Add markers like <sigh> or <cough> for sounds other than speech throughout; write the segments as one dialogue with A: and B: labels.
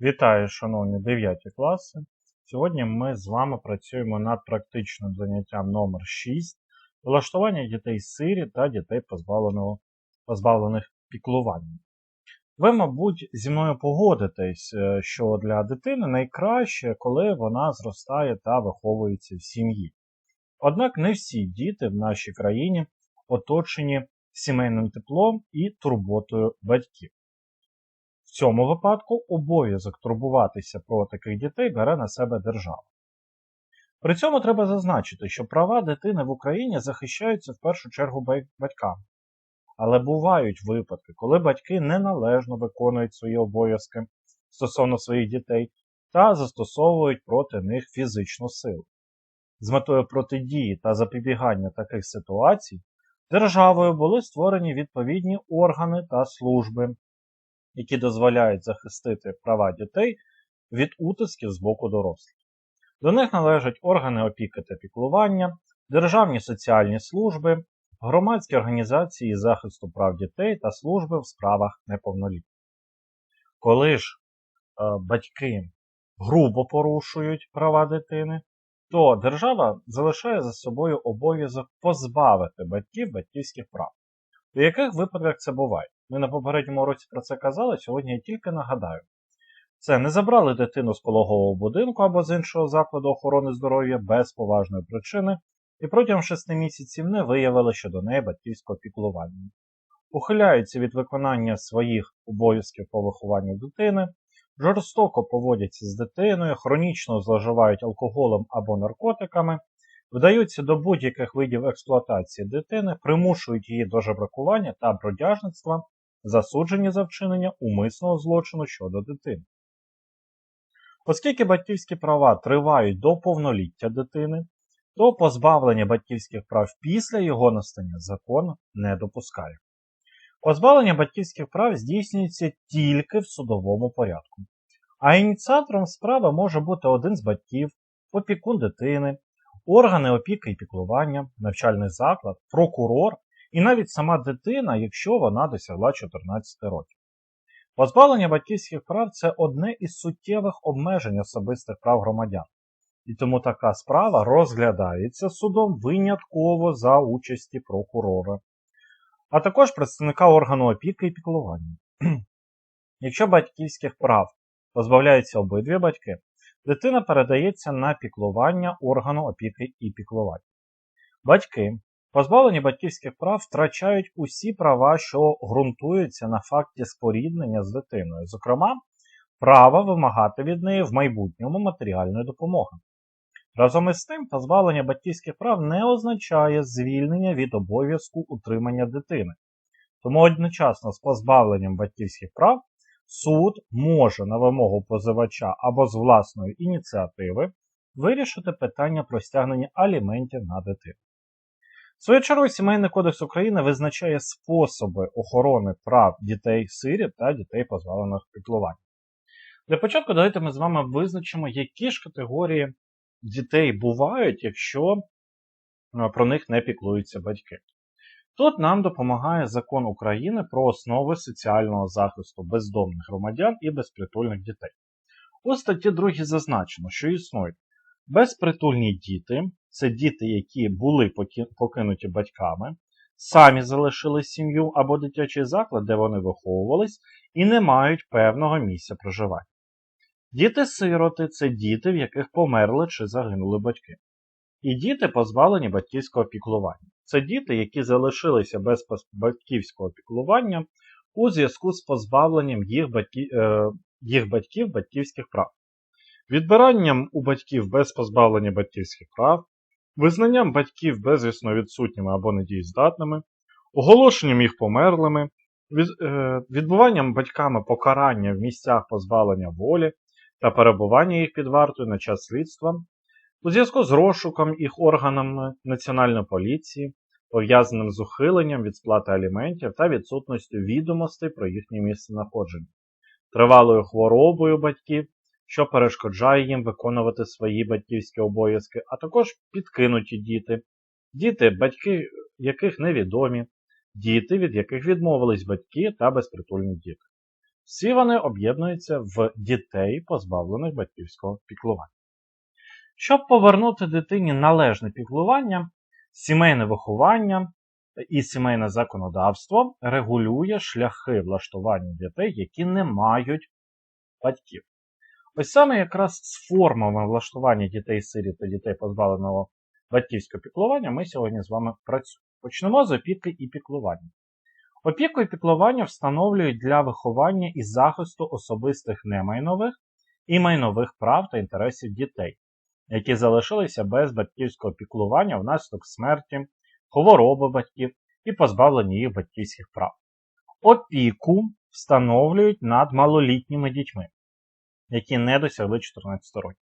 A: Вітаю, шановні 9 класи. Сьогодні ми з вами працюємо над практичним заняттям номер 6 влаштування дітей сирі та дітей позбавлених піклування. Ви, мабуть, зі мною погодитесь, е, що для дитини найкраще, коли вона зростає та виховується в сім'ї. Однак не всі діти в нашій країні оточені сімейним теплом і турботою батьків. Цьому випадку обов'язок турбуватися про таких дітей бере на себе держава. При цьому треба зазначити, що права дитини в Україні захищаються в першу чергу батьками. Але бувають випадки, коли батьки неналежно виконують свої обов'язки стосовно своїх дітей та застосовують проти них фізичну силу. З метою протидії та запобігання таких ситуацій державою були створені відповідні органи та служби, які дозволяють захистити права дітей від утисків з боку дорослих. До них належать органи опіки та піклування, державні соціальні служби, громадські організації захисту прав дітей та служби в справах неповнолітніх. Коли ж е, батьки грубо порушують права дитини, то держава залишає за собою обов'язок позбавити батьків батьківських прав. У яких випадках це буває? Ми на попередньому уроці про це казали, сьогодні я тільки нагадаю. Це не забрали дитину з пологового будинку або з іншого закладу охорони здоров'я без поважної причини, і протягом 6 місяців не виявили щодо неї батьківського піклування. Ухиляються від виконання своїх обов'язків по вихованню дитини, жорстоко поводяться з дитиною, хронічно зловживають алкоголем або наркотиками, вдаються до будь-яких видів експлуатації дитини, примушують її до жебракування та бродяжництва, засуджені за вчинення умисного злочину щодо дитини. Оскільки батьківські права тривають до повноліття дитини, то позбавлення батьківських прав після його настання закон не допускає. Позбавлення батьківських прав здійснюється тільки в судовому порядку, а ініціатором справи може бути один з батьків, опікун дитини, органи опіки і піклування, навчальний заклад, прокурор і навіть сама дитина, якщо вона досягла 14 років. Позбавлення батьківських прав це одне із суттєвих обмежень особистих прав громадян, і тому така справа розглядається судом винятково за участі прокурора, а також представника органу опіки і піклування. <clears throat> Якщо батьківських прав позбавляються обидві батьки, дитина передається на піклування органу опіки і піклування. Батьки, позбавлені батьківських прав, втрачають усі права, що ґрунтуються на факті споріднення з дитиною, зокрема, право вимагати від неї в майбутньому матеріальної допомоги. Разом із тим, позбавлення батьківських прав не означає звільнення від обов'язку утримання дитини. Тому одночасно з позбавленням батьківських прав суд може на вимогу позивача або з власної ініціативи вирішити питання про стягнення аліментів на дитину. В свою чергу, Сімейний кодекс України визначає способи охорони прав дітей сиріт та дітей позбавлених піклування. Для початку давайте ми з вами визначимо, які ж категорії дітей бувають, якщо е, про них не піклуються батьки. Тут нам допомагає закон України про основи соціального захисту бездомних громадян і безпритульних дітей. У статті 2 зазначено, що існують безпритульні діти, це діти, які були покинуті батьками, самі залишили сім'ю або дитячий заклад, де вони виховувались, і не мають певного місця проживання. Діти-сироти це діти, в яких померли чи загинули батьки. І діти позбавлені батьківського піклування. Це діти, які залишилися без батьківського піклування у зв'язку з позбавленням їх, батьки, е, їх батьків батьківських прав, відбиранням у батьків без позбавлення батьківських прав, визнанням батьків безвісно відсутніми або недієздатними, оголошенням їх померлими, е, відбуванням батьками покарання в місцях позбавлення волі та перебування їх під вартою на час слідства, у зв'язку з розшуком їх органами Національної поліції, пов'язаним з ухиленням від сплати аліментів та відсутністю відомостей про їхнє місцезнаходження, тривалою хворобою батьків, що перешкоджає їм виконувати свої батьківські обов'язки, а також підкинуті діти, діти, батьки яких невідомі, діти, від яких відмовились батьки та безпритульні діти. Всі вони об'єднуються в дітей, позбавлених батьківського піклування. Щоб повернути дитині належне піклування, сімейне виховання і сімейне законодавство регулює шляхи влаштування дітей, які не мають батьків. Ось саме якраз з формами влаштування дітей сиріт та дітей позбавленого батьківського піклування ми сьогодні з вами працюємо. Почнемо з опіки і піклування. Опіку і піклування встановлюють для виховання і захисту особистих немайнових і майнових прав та інтересів дітей, які залишилися без батьківського піклування внаслідок смерті, хвороби батьків і позбавлення їх батьківських прав. Опіку встановлюють над малолітніми дітьми, які не досягли 14 років,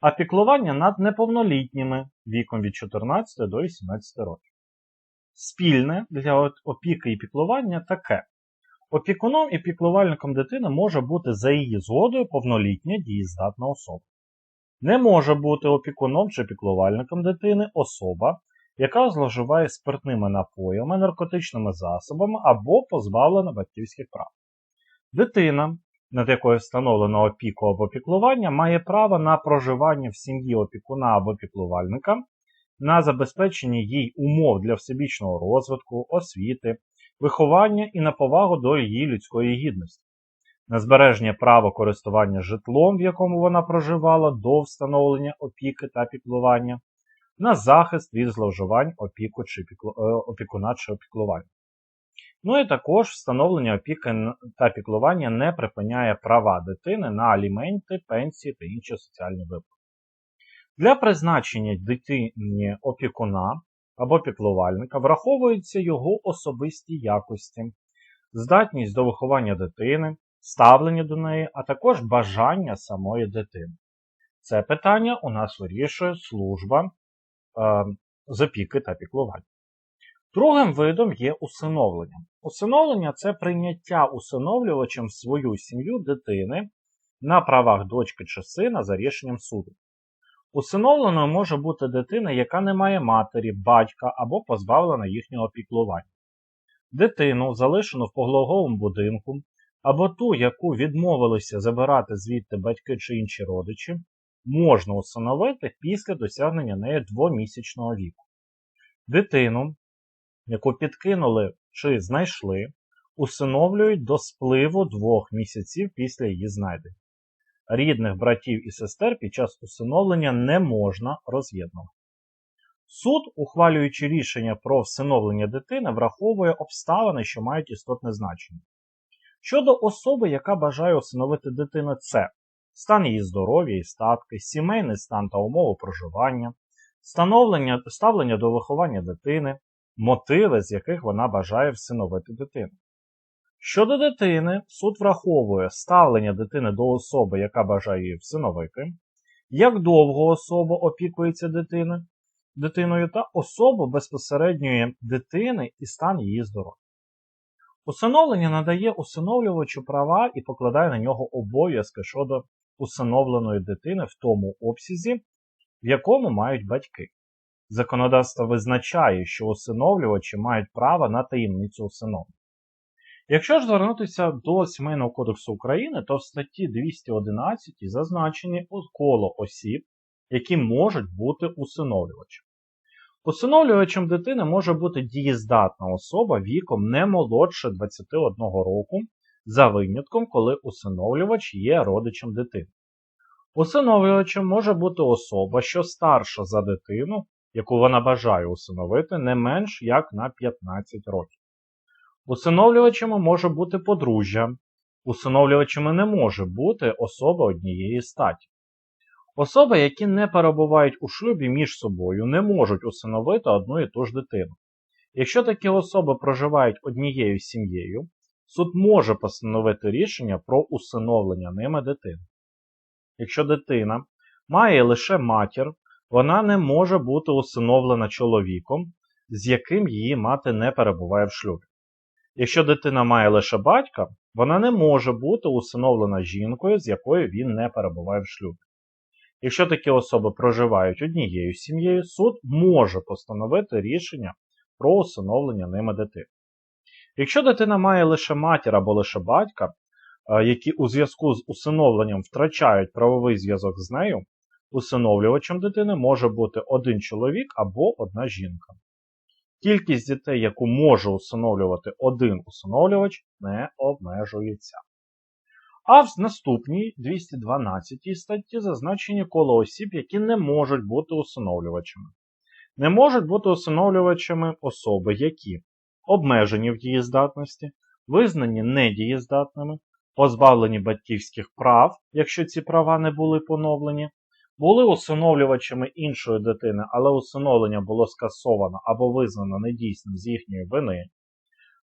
A: а піклування над неповнолітніми віком від 14 до 18 років. Спільне для опіки і піклування таке. Опікуном і піклувальником дитини може бути за її згодою повнолітня дієздатна особа. Не може бути опікуном чи піклувальником дитини особа, яка зловживає спиртними напоями, наркотичними засобами або позбавлена батьківських прав. Дитина, над якою встановлено опіку або піклування, має право на проживання в сім'ї опікуна або піклувальника, на забезпечення їй умов для всебічного розвитку, освіти, виховання і на повагу до її людської гідності, на збереження права користування житлом, в якому вона проживала до встановлення опіки та піклування, на захист від зловживань опіку чи. Е, опікуна чи опіклування. Ну і також встановлення опіки та піклування не припиняє права дитини на аліменти, пенсії та інші соціальні виплати. Для призначення дитині опікуна або піклувальника враховуються його особисті якості, здатність до виховання дитини, ставлення до неї, а також бажання самої дитини. Це питання у нас вирішує служба е, з опіки та піклування. Другим видом є усиновлення. Усиновлення це прийняття усиновлювачем в свою сім'ю дитини на правах дочки чи сина за рішенням суду. Усиновленою може бути дитина, яка не має матері, батька або позбавлена їхнього піклування. Дитину, залишену в поглоговому будинку, або ту, яку відмовилися забирати звідти батьки чи інші родичі, можна усиновити після досягнення неї двомісячного віку. Дитину, яку підкинули чи знайшли, усиновлюють до спливу двох місяців після її знайдення рідних братів і сестер під час усиновлення не можна роз'єднувати. Суд, ухвалюючи рішення про всиновлення дитини, враховує обставини, що мають істотне значення. Щодо особи, яка бажає усиновити дитину, це стан її здоров'я і статки, сімейний стан та умови проживання, ставлення до виховання дитини, мотиви, з яких вона бажає всиновити дитину. Щодо дитини, суд враховує ставлення дитини до особи, яка бажає її всиновити, як довго особа опікується дитини, дитиною та особу безпосередньої дитини і стан її здоров'я. Усиновлення надає усиновлювачу права і покладає на нього обов'язки щодо усиновленої дитини в тому обсязі, в якому мають батьки. Законодавство визначає, що усиновлювачі мають право на таємницю усиновлення. Якщо ж звернутися до Сімейного кодексу України, то в статті 211 зазначені коло осіб, які можуть бути усиновлювачем. Усиновлювачем дитини може бути дієздатна особа віком не молодше 21 року, за винятком, коли усиновлювач є родичем дитини. Усиновлювачем може бути особа, що старша за дитину, яку вона бажає усиновити, не менш як на 15 років. Усиновлювачами може бути подружжя. Усиновлювачами не може бути особа однієї статі. Особи, які не перебувають у шлюбі між собою, не можуть усиновити одну і ту ж дитину. Якщо такі особи проживають однією сім'єю, суд може постановити рішення про усиновлення ними дитини. Якщо дитина має лише матір, вона не може бути усиновлена чоловіком, з яким її мати не перебуває в шлюбі. Якщо дитина має лише батька, вона не може бути усиновлена жінкою, з якою він не перебуває в шлюбі. Якщо такі особи проживають однією сім'єю, суд може постановити рішення про усиновлення ними дитини. Якщо дитина має лише матір або лише батька, е, які у зв'язку з усиновленням втрачають правовий зв'язок з нею, усиновлювачем дитини може бути один чоловік або одна жінка. Кількість дітей, яку може усиновлювати один усиновлювач, не обмежується. А в наступній 212 статті зазначені коло осіб, які не можуть бути усиновлювачами. Не можуть бути усиновлювачами особи, які обмежені в дієздатності, визнані недієздатними, позбавлені батьківських прав, якщо ці права не були поновлені, були усиновлювачами іншої дитини, але усиновлення було скасовано або визнано недійсним з їхньої вини,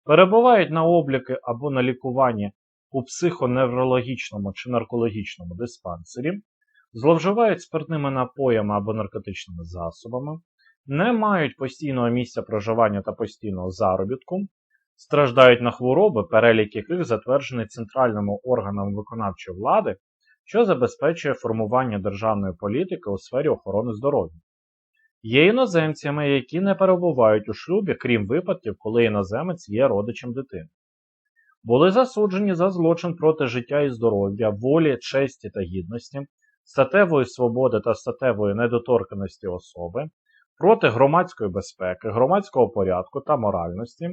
A: перебувають на обліки або на лікуванні у психоневрологічному чи наркологічному диспансері, зловживають спиртними напоями або наркотичними засобами, не мають постійного місця проживання та постійного заробітку, страждають на хвороби, перелік яких затверджений центральними органами виконавчої влади, що забезпечує формування державної політики у сфері охорони здоров'я. Є іноземцями, які не перебувають у шлюбі, крім випадків, коли іноземець є родичем дитини. Були засуджені за злочин проти життя і здоров'я, волі, честі та гідності, статевої свободи та статевої недоторканості особи, проти громадської безпеки, громадського порядку та моральності,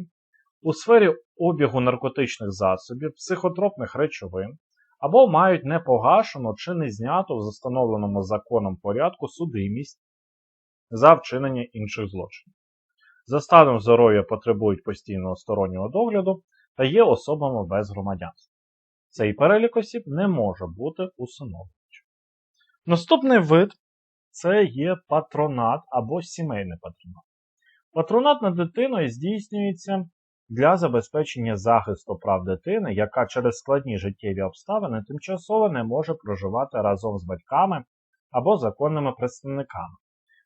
A: у сфері обігу наркотичних засобів, психотропних речовин або мають непогашену чи не зняту в застановленому законом порядку судимість за вчинення інших злочинів. За станом здоров'я потребують постійного стороннього догляду та є особами без громадянства. Цей перелік осіб не може бути усиновлювачем. Наступний вид це є патронат або сімейний патронат. Патронат над дитиною здійснюється для забезпечення захисту прав дитини, яка через складні життєві обставини тимчасово не може проживати разом з батьками або законними представниками,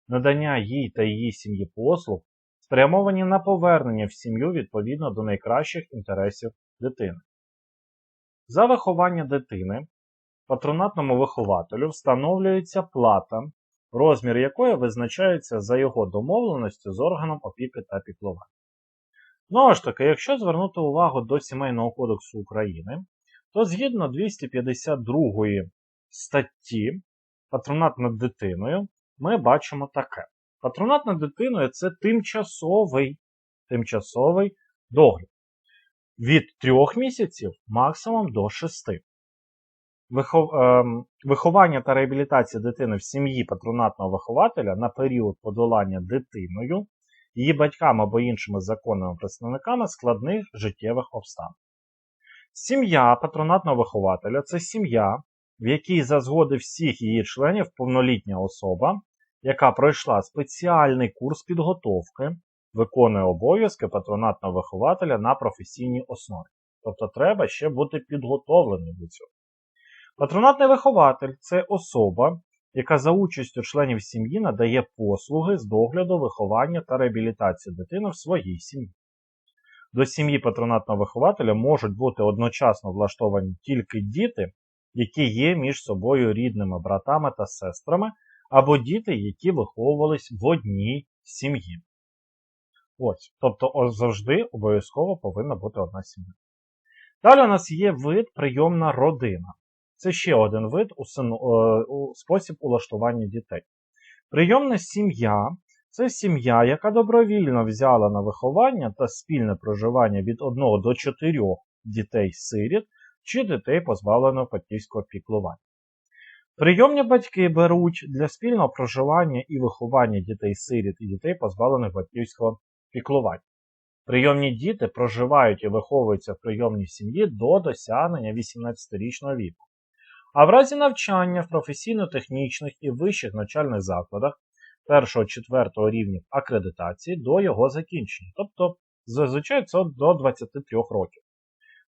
A: надання їй та її сім'ї послуг, спрямовані на повернення в сім'ю відповідно до найкращих інтересів дитини. За виховання дитини патронатному вихователю встановлюється плата, розмір якої визначається за його домовленістю з органом опіки та піклування. Знову ж таки, якщо звернути увагу до Сімейного кодексу України, то згідно 252 статті патронат над дитиною ми бачимо таке. Патронат над дитиною це тимчасовий, тимчасовий догляд. Від 3 місяців максимум до 6. Вихов... ем, Виховання та реабілітація дитини в сім'ї патронатного вихователя на період подолання дитиною, її батьками або іншими законними представниками складних життєвих обставин. Сім'я патронатного вихователя це сім'я, в якій за згоди всіх її членів повнолітня особа, яка пройшла спеціальний курс підготовки, виконує обов'язки патронатного вихователя на професійній основі. Тобто треба ще бути підготовленим до цього. Патронатний вихователь це особа, яка за участю членів сім'ї надає послуги з догляду, виховання та реабілітації дитини в своїй сім'ї. До сім'ї патронатного вихователя можуть бути одночасно влаштовані тільки діти, які є між собою рідними братами та сестрами, або діти, які виховувались в одній сім'ї. Ось, тобто завжди обов'язково повинна бути одна сім'я. Далі у нас є вид прийомна родина. Це ще один вид е, спосіб улаштування дітей. Прийомна сім'я це сім'я, яка добровільно взяла на виховання та спільне проживання від 1 до 4 дітей-сиріт чи дітей, позбавленого батьківського піклування. Прийомні батьки беруть для спільного проживання і виховання дітей-сиріт і дітей, позбавлених батьківського піклування. Прийомні діти проживають і виховуються в прийомній сім'ї до досягнення 18-річного віку. А в разі навчання в професійно-технічних і вищих навчальних закладах 1-4 рівнів акредитації до його закінчення, тобто зазвичай це до 23 років.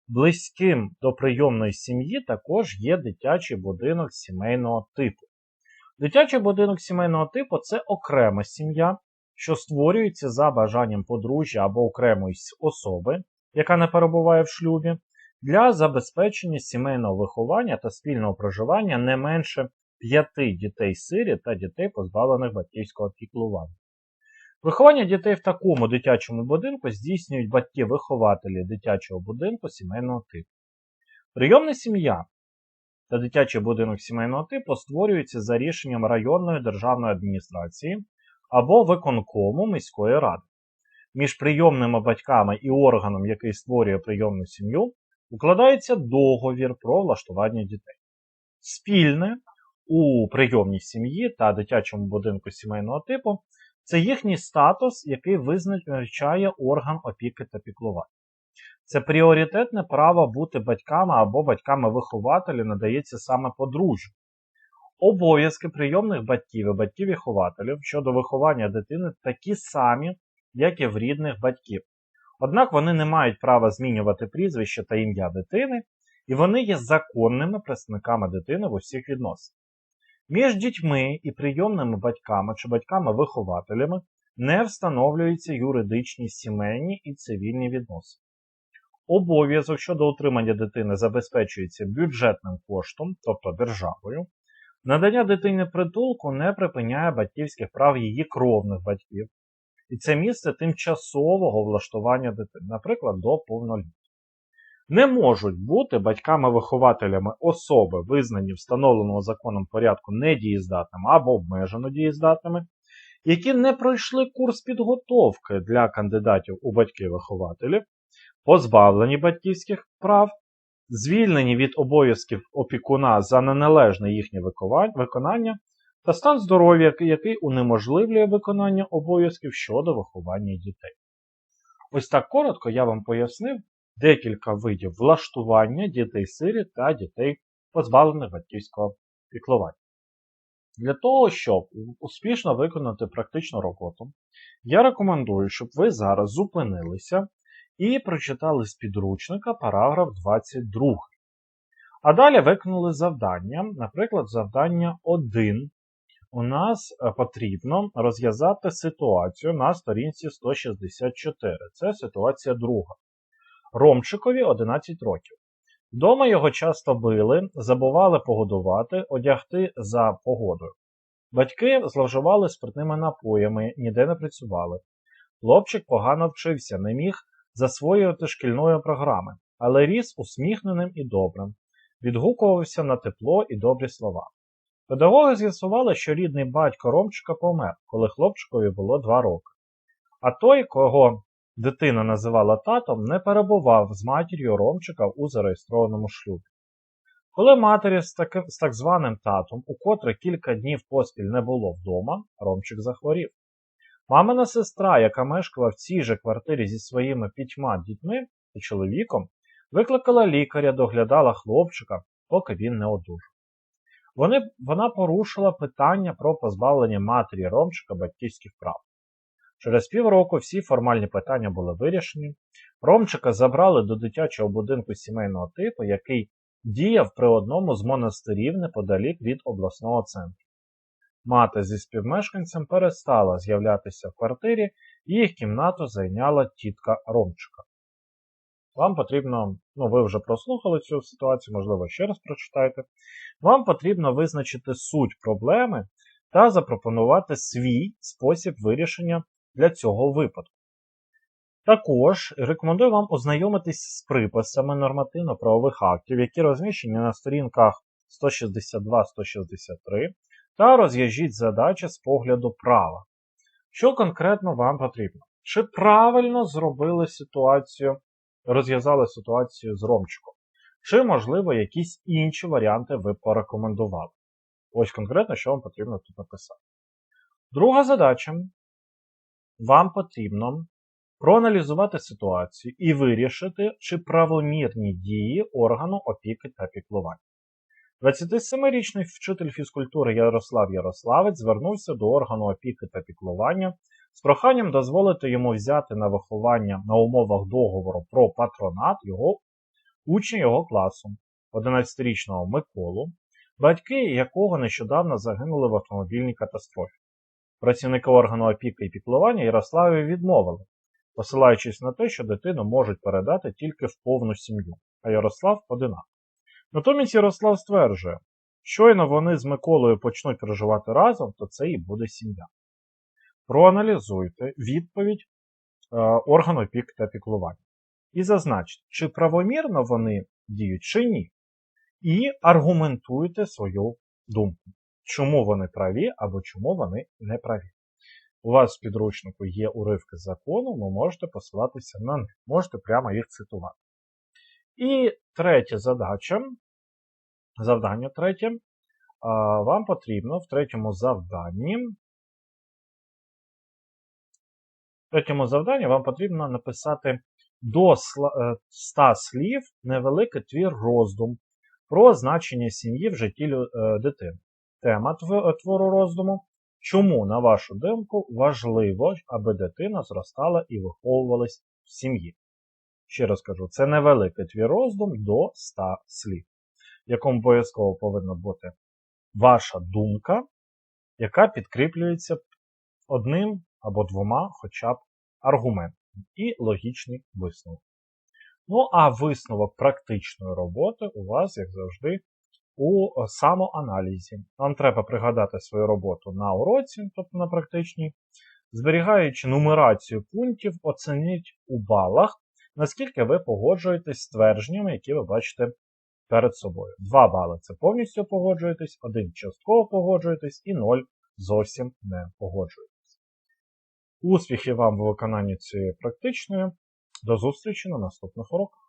A: Близьким до прийомної сім'ї також є дитячий будинок сімейного типу. Дитячий будинок сімейного типу це окрема сім'я, що створюється за бажанням подружжя або окремої особи, яка не перебуває в шлюбі, для забезпечення сімейного виховання та спільного проживання не менше п'яти дітей-сирі та дітей, позбавлених батьківського піклування. Виховання дітей в такому дитячому будинку здійснюють батьки-вихователі дитячого будинку сімейного типу. Прийомна сім'я та дитячий будинок сімейного типу створюються за рішенням районної державної адміністрації або виконкому міської ради. Між прийомними батьками і органом, який створює прийомну сім'ю, укладається договір про влаштування дітей. Спільне у прийомній сім'ї та дитячому будинку сімейного типу це їхній статус, який визначає орган опіки та піклування. Це пріоритетне право бути батьками або батьками-вихователів надається саме подружжю. Обов'язки прийомних батьків і батьків-вихователів щодо виховання дитини такі самі, як і в рідних батьків. Однак вони не мають права змінювати прізвище та ім'я дитини, і вони є законними представниками дитини в усіх відносинах. Між дітьми і прийомними батьками чи батьками-вихователями не встановлюються юридичні сімейні і цивільні відносини. Обов'язок щодо утримання дитини забезпечується бюджетним коштом, тобто державою. Надання дитині притулку не припиняє батьківських прав її кровних батьків. І це місце тимчасового влаштування дитини, наприклад, до повноліття. Не можуть бути батьками-вихователями особи, визнані встановленого законом порядку недієздатними або обмежено дієздатними, які не пройшли курс підготовки для кандидатів у батьки-вихователів, позбавлені батьківських прав, звільнені від обов'язків опікуна за неналежне їхнє виконання та стан здоров'я, який унеможливлює виконання обов'язків щодо виховання дітей. Ось так коротко я вам пояснив декілька видів влаштування дітей сирі та дітей, позбавлених батьківського піклування. Для того, щоб успішно виконати практичну роботу, я рекомендую, щоб ви зараз зупинилися і прочитали з підручника параграф 22. А далі виконали завдання, наприклад, завдання 1. У нас е, потрібно розв'язати ситуацію на сторінці 164. Це ситуація друга. Ромчикові 11 років. Вдома його часто били, забували погодувати, одягти за погодою. Батьки зловживали спиртними напоями, ніде не працювали. Хлопчик погано вчився, не міг засвоювати шкільної програми, але ріс усміхненим і добрим, відгукувався на тепло і добрі слова. Педагоги з'ясували, що рідний батько Ромчика помер, коли хлопчикові було два роки. А той, кого дитина називала татом, не перебував з матір'ю Ромчика у зареєстрованому шлюбі. Коли матері з, таки, з так званим татом, у котре кілька днів поспіль не було вдома, Ромчик захворів. Мамина сестра, яка мешкала в цій же квартирі зі своїми п'ятьма дітьми і чоловіком, викликала лікаря, доглядала хлопчика, поки він не одужав. Вони, Вона порушила питання про позбавлення матері Ромчика батьківських прав. Через півроку всі формальні питання були вирішені. Ромчика забрали до дитячого будинку сімейного типу, який діяв при одному з монастирів неподалік від обласного центру. Мати зі співмешканцем перестала з'являтися в квартирі, і їх кімнату зайняла тітка Ромчика. Вам потрібно, ну ви вже прослухали цю ситуацію, можливо, ще раз прочитайте. Вам потрібно визначити суть проблеми та запропонувати свій спосіб вирішення для цього випадку. Також рекомендую вам ознайомитись з приписами нормативно-правових актів, які розміщені на сторінках 162-163, та розв'яжіть задачі з погляду права. Що конкретно вам потрібно? Чи правильно зробили ситуацію, розв'язали ситуацію з Ромчиком? Чи, можливо, якісь інші варіанти ви порекомендували? Ось конкретно, що вам потрібно тут написати. Друга задача. Вам потрібно проаналізувати ситуацію і вирішити, чи правомірні дії органу опіки та піклування. 27-річний вчитель фізкультури Ярослав Ярославець звернувся до органу опіки та піклування з проханням дозволити йому взяти на виховання на умовах договору про патронат його учня його класу, 11-річного Миколу, батьки якого нещодавно загинули в автомобільній катастрофі. Працівники органу опіки і піклування Ярославі відмовили, посилаючись на те, що дитину можуть передати тільки в повну сім'ю, а Ярослав одинак. Натомість Ярослав стверджує, щойно вони з Миколою почнуть проживати разом, то це і буде сім'я. Проаналізуйте відповідь е, органу опіки та піклування. І зазначте, чи правомірно вони діють чи ні. І аргументуйте свою думку, чому вони праві або чому вони не праві. У вас в підручнику є уривки закону, ви можете посилатися на них, можете прямо їх цитувати. І третя задача, завдання третє, вам потрібно в третьому завданні. В третьому завданні вам потрібно написати до 100 слів невеликий твір роздум про значення сім'ї в житті е, дитини. Тема твору роздуму. Чому, на вашу думку, важливо, аби дитина зростала і виховувалась в сім'ї? Ще раз кажу, це невеликий твій роздум до 100 слів, в якому обов'язково повинна бути ваша думка, яка підкріплюється одним або двома хоча б аргументами і логічний висновок. Ну, а висновок практичної роботи у вас, як завжди, у самоаналізі. Вам треба пригадати свою роботу на уроці, тобто на практичній, зберігаючи нумерацію пунктів, оцініть у балах, наскільки ви погоджуєтесь з твердженнями, які ви бачите перед собою. 2 бали це повністю погоджуєтесь, 1 частково погоджуєтесь і 0 зовсім не погоджуєтесь. Успіхів вам у виконанні цієї практичної. До зустрічі на наступних уроках.